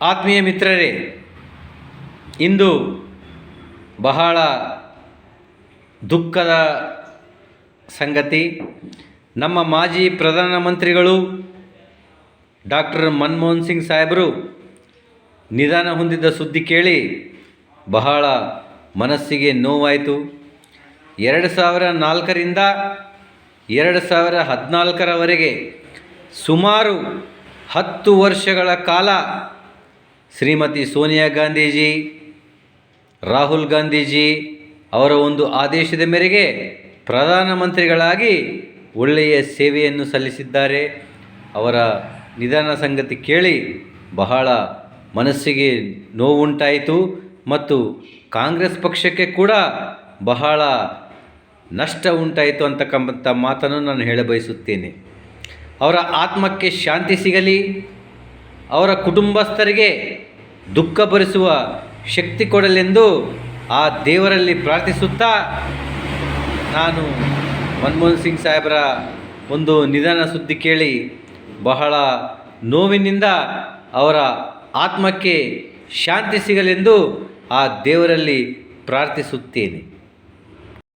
ಆತ್ಮೀಯ ಮಿತ್ರರೇ, ಇಂದು ಬಹಳ ದುಃಖದ ಸಂಗತಿ. ನಮ್ಮ ಮಾಜಿ ಪ್ರಧಾನಮಂತ್ರಿಗಳು ಡಾಕ್ಟರ್ ಮನಮೋಹನ್ ಸಿಂಗ್ ಸಾಹೇಬರು ನಿಧನ ಹೊಂದಿದ್ದ ಸುದ್ದಿ ಕೇಳಿ ಬಹಳ ಮನಸ್ಸಿಗೆ ನೋವಾಯಿತು. ಎರಡು ಸಾವಿರ ನಾಲ್ಕರಿಂದ ಎರಡು ಸಾವಿರ ಹದಿನಾಲ್ಕರವರೆಗೆ ಸುಮಾರು ಹತ್ತು ವರ್ಷಗಳ ಕಾಲ ಶ್ರೀಮತಿ ಸೋನಿಯಾ ಗಾಂಧೀಜಿ, ರಾಹುಲ್ ಗಾಂಧೀಜಿ ಅವರ ಒಂದು ಆದೇಶದ ಮೇರೆಗೆ ಪ್ರಧಾನಮಂತ್ರಿಗಳಾಗಿ ಒಳ್ಳೆಯ ಸೇವೆಯನ್ನು ಸಲ್ಲಿಸಿದ್ದಾರೆ. ಅವರ ನಿಧನ ಸಂಗತಿ ಕೇಳಿ ಬಹಳ ಮನಸ್ಸಿಗೆ ನೋವುಂಟಾಯಿತು ಮತ್ತು ಕಾಂಗ್ರೆಸ್ ಪಕ್ಷಕ್ಕೆ ಕೂಡ ಬಹಳ ನಷ್ಟ ಉಂಟಾಯಿತು ಅಂತಕ್ಕಂಥ ಮಾತನ್ನು ನಾನು ಹೇಳಬಯಸುತ್ತೇನೆ. ಅವರ ಆತ್ಮಕ್ಕೆ ಶಾಂತಿ ಸಿಗಲಿ ಅವರ ಕುಟುಂಬಸ್ಥರಿಗೆ ದುಃಖ ಭರಿಸುವ ಶಕ್ತಿ ಕೊಡಲೆಂದು ಆ ದೇವರಲ್ಲಿ ಪ್ರಾರ್ಥಿಸುತ್ತಾ ನಾನು ಮನಮೋಹನ್ ಸಿಂಗ್ ಸಾಹೇಬರ ಒಂದು ನಿಧನ ಸುದ್ದಿ ಕೇಳಿ ಬಹಳ ನೋವಿನಿಂದ ಅವರ ಆತ್ಮಕ್ಕೆ ಶಾಂತಿ ಸಿಗಲೆಂದು ಆ ದೇವರಲ್ಲಿ ಪ್ರಾರ್ಥಿಸುತ್ತೇನೆ.